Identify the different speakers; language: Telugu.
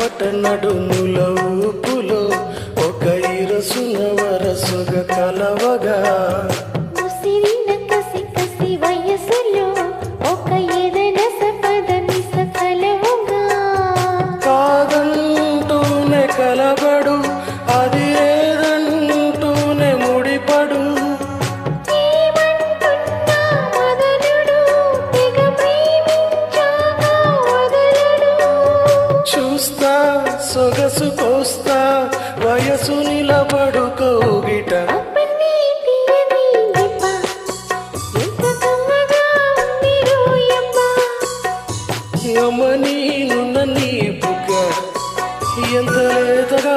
Speaker 1: పట నులవుపులో ఒక ఇరసున వరసుగ కలవగా.
Speaker 2: చూస్తా సొగసు కోస్తా వయసు నిలబడు కోగిట.
Speaker 1: అప్పని తీయని ఎంత
Speaker 2: నీ బుగ్గ ఎంత లేతగా